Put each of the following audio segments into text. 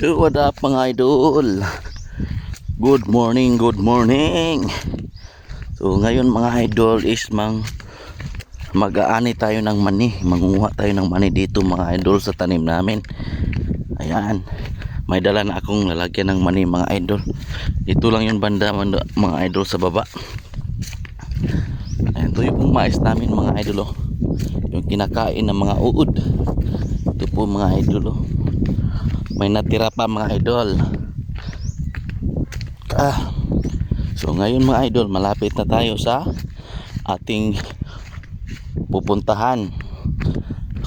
So what up mga idol. Good morning, good morning. So ngayon mga idol is mang Mag-aani tayo ng mani Mangunguha tayo ng mani dito mga idol sa tanim namin. Ayan. May dala na akong lalagyan ng mani mga idol. Dito lang yung banda mga idol sa baba. Ayan to yung mais namin mga idol oh. Yung kinakain ng mga uod. Ito po mga idol oh. May natira pa mga idol. Ah. So ngayon mga idol, malapit na tayo sa ating pupuntahan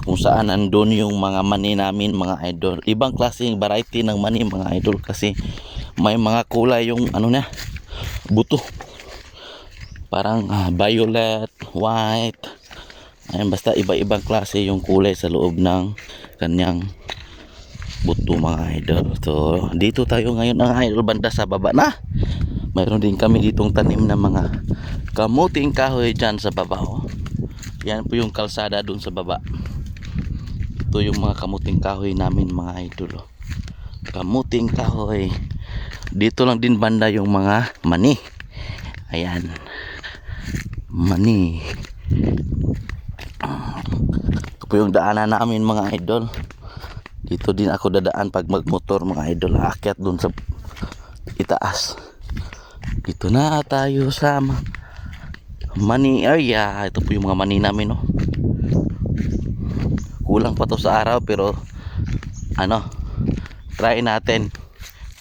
kung saan andun yung mga mani namin mga idol. Ibang klaseng variety ng mani mga idol kasi may mga kulay yung ano na buto. Parang ah, violet, white. Ayun, basta iba-ibang klase yung kulay sa loob ng kanyang buto mga idol. So, dito tayo ngayon ang idol banda sa baba na. Mayroon din kami ditong tanim na mga kamuting kahoy dyan sa baba. Oh. Yan po yung kalsada dun sa baba. Ito yung mga kamuting kahoy namin mga idol. Oh. Kamuting kahoy. Dito lang din banda yung mga mani. Ayan. Mani. Ito po yung daanan namin mga idol dito din ako dadaan pag magmotor mga idol. Aakyat dun sa itaas. Dito na tayo sa money area. Ito po yung mga money namin no kulang pa to sa araw pero ano try natin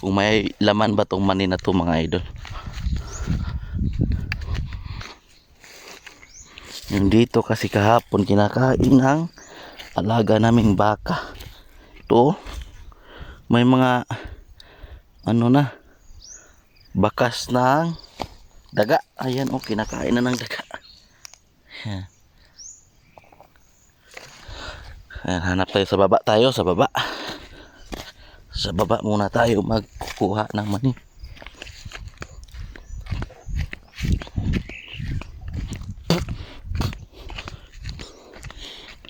kung may laman ba tong money na to mga idol. Yung dito kasi kahapon kinakain ng alaga naming baka ito may mga ano na bakas ng daga. Ayan oh kinakain na ng daga. Yan. ayan hanap tayo sa baba tayo sa baba. Sa baba muna tayo magkukuha ng mani.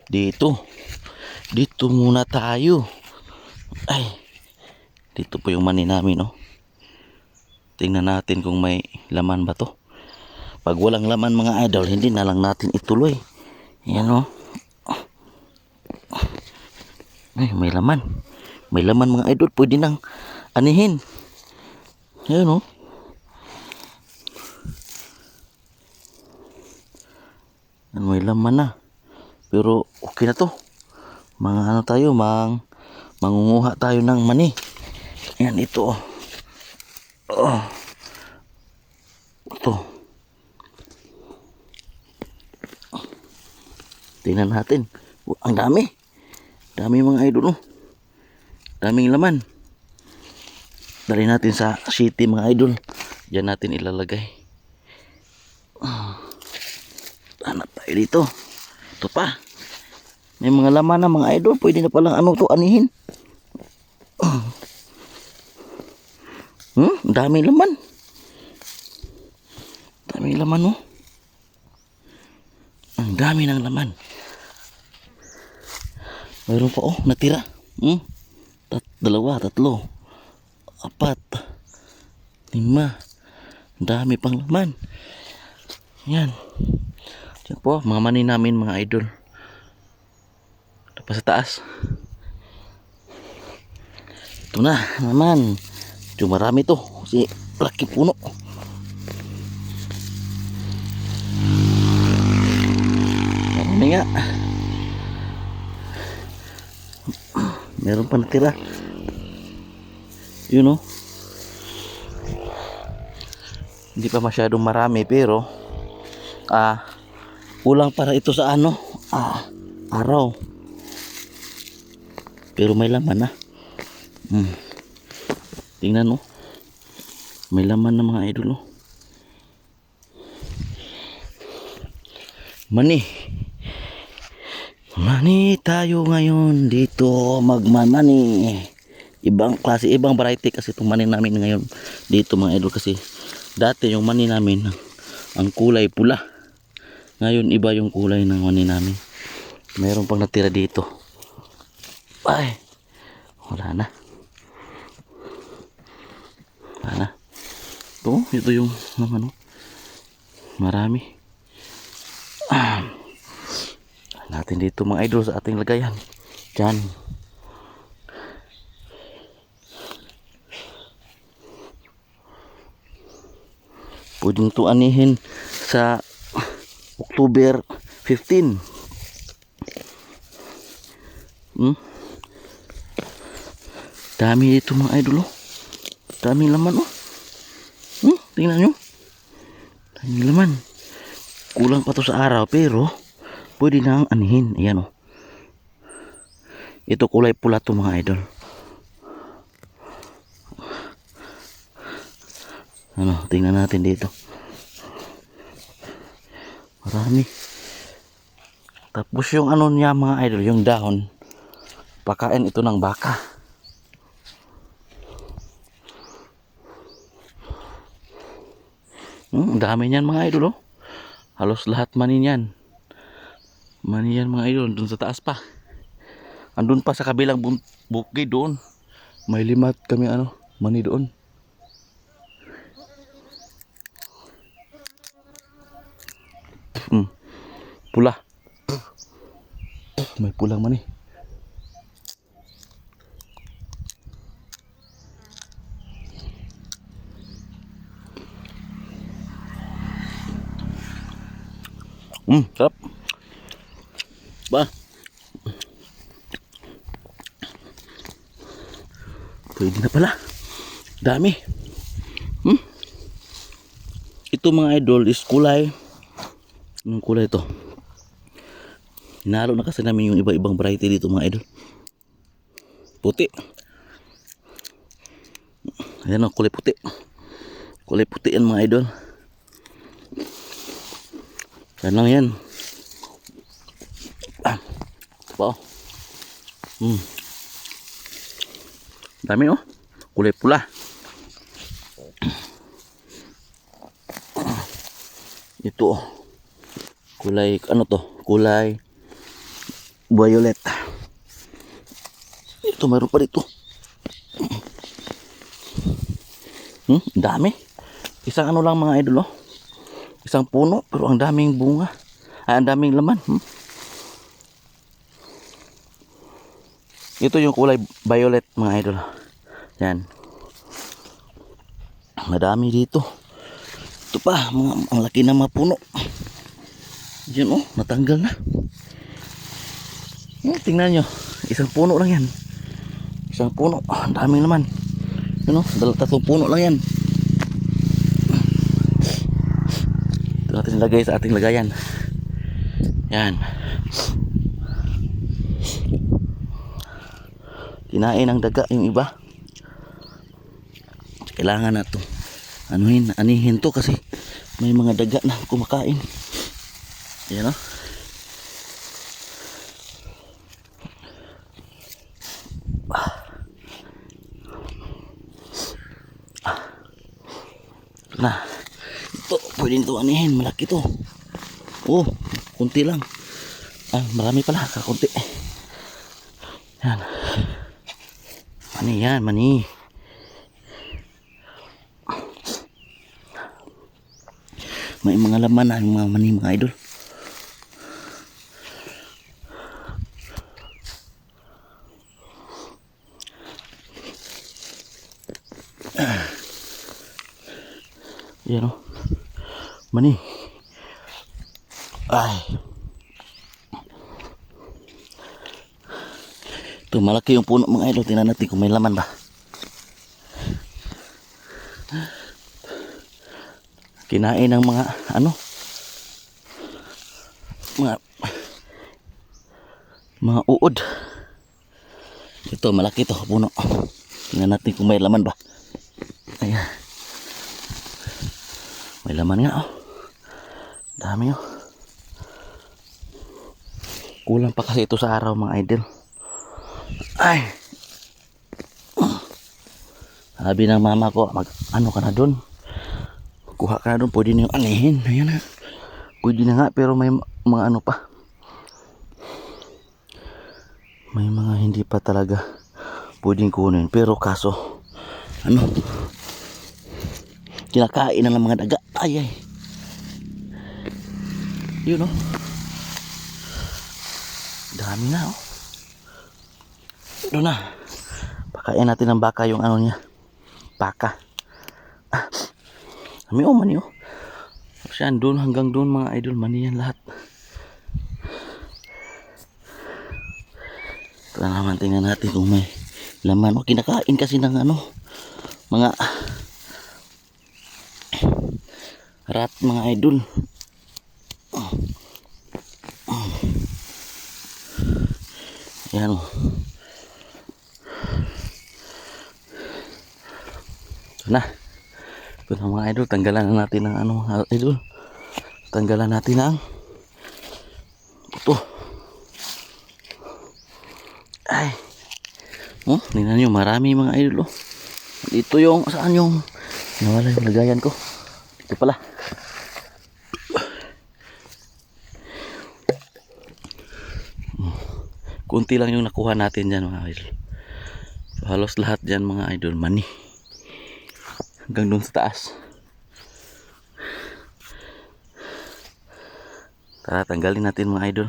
Dito dito muna tayo. Ay dito po yung mani namin oh. Tingnan natin kung may laman ba to. Pag walang laman mga idol hindi na lang natin ituloy. Yan oh. Ay may laman. May laman mga idol pwede nang anihin. Yan oh. Yan may laman na. Pero okay na to mga ano tayo mang mangunguha tayo ng mani. Yan ito oh. oh. ito. Tingnan natin. Ang dami. Dami mga idol oh. daming laman. Dali natin sa city mga idol. Diyan natin ilalagay. Ah. hanap tayo dito. Ito pa may mga laman na mga idol. Pwede na palang ano to anihin. Hmm? Dami laman. Dami laman oh. Ang dami ng laman. Mayroon pa oh, natira. Hmm? Tat dalawa, tatlo, apat, lima. Ang dami pang laman. Yan. Yan po, mga mani namin mga idol pa sa taas ito na naman ito marami to si laki puno marami nga meron pa natira yun o hindi pa masyadong marami pero. Ah kulang para ito sa ano ah araw pero may laman na. Hmm. Tingnan mo. May laman na mga idol. Oh. Mani. Mani tayo ngayon dito magmamani. Ibang klase, ibang variety kasi itong mani namin ngayon dito mga idol kasi dati yung mani namin ang kulay pula. Ngayon iba yung kulay ng mani namin. Meron pang natira dito pa eh. Wala na. Wala na. Ito, ito yung ano. Marami. Ah. Natin dito mga idol sa ating lagayan. Diyan. Pwedeng to anihin sa October 15. Hmm? Dami dito mga idol oh. Dami laman oh. Hmm? Tingnan nyo. Dami laman. Kulang pa to sa araw pero pwede na ang anihin. Ayan oh. Ito kulay pula to mga idol. Ano, tingnan natin dito. Marami. Tapos yung ano niya mga idol, yung dahon. Pakain ito ng baka. Hmm, dami niyan mga idol oh. Halos lahat mani niyan. Mani yan mga idol, dun sa taas pa. Andun pa sa kabilang bukid doon. May limat kami ano, mani doon. Hmm. Pula. May pulang mani. Hmm, sarap. Ba. Pwede na pala. Dami. Hmm. Ito mga idol is kulay. Anong kulay ito? Hinalo na kasi namin yung iba-ibang variety dito mga idol. Puti. Ayan o, kulay puti. Kulay puti yan mga idol. Yan lang yan. Ah. Ito pa o. Hmm. Dami oh. Kulay pula. Ito oh. Kulay ano to? Kulay violet. Ito mayroon pa dito. Hmm, dami. Isang ano lang mga idol oh. Isang puno pero ang daming bunga. Ay, ang daming laman. Hmm? Ito yung kulay violet mga idol. Yan. Madami dito. Ito pa, mga, ang laki na mga puno. Yan oh, natanggal na. Yan, tingnan nyo. Isang puno lang yan. Isang puno. Ah, ang daming naman. Yan oh, dalawa tatlong puno lang yan. Ito natin ilagay sa ating lagayan. Yan. Kinain ng daga yung iba. Kailangan na to. Anuhin, anihin to kasi may mga daga na kumakain. Yan o. Na. Ito, pwede nito anihin. Malaki to. Oh, kunti lang. Ah, marami pala. Kakunti. Yan. Mani yan, mani. May mga laman na mga mani mga idol. Yan o. Mani. Ay. Ito, malaki yung puno mga idol. Tingnan natin kung may laman ba. Kinain ng mga ano? Mga mga uod. Ito, malaki to puno. Tingnan natin kung may laman ba. Ayan. May laman nga oh. Dami oh. Kulang pa kasi ito sa araw mga idol. Ay. Sabi ng mama ko, mag ano ka na doon? Kuha ka na doon, pwede na yung anihin. Ayan na. Pwede na nga, pero may ma- mga ano pa. May mga hindi pa talaga pwedeng kunin. Pero kaso, ano, Kinakain na ng mga daga. Ay, ay. Yun, oh. Dami na, oh. Doon na. Pakain natin ng baka yung ano niya. Baka. Ah. Dami, oh, mani, oh. Doon hanggang doon mga idol. Mani yan lahat. Tara naman, tingnan natin kung may laman. O, kinakain kasi ng ano, mga rat, mga idol. Yan o. Ito na. Ito na mga idol. Tanggalan na natin ng ano mga idol. Tanggalan natin ang ito. Ay. Oh, tingnan nyo, marami mga idol. Oh. Dito yung, saan yung, nawala yung lagayan ko. Dito pala. Kunti lang yung nakuha natin dyan mga idol. So, halos lahat dyan mga idol, mani. Hanggang doon sa taas. Tara, tanggalin natin mga idol.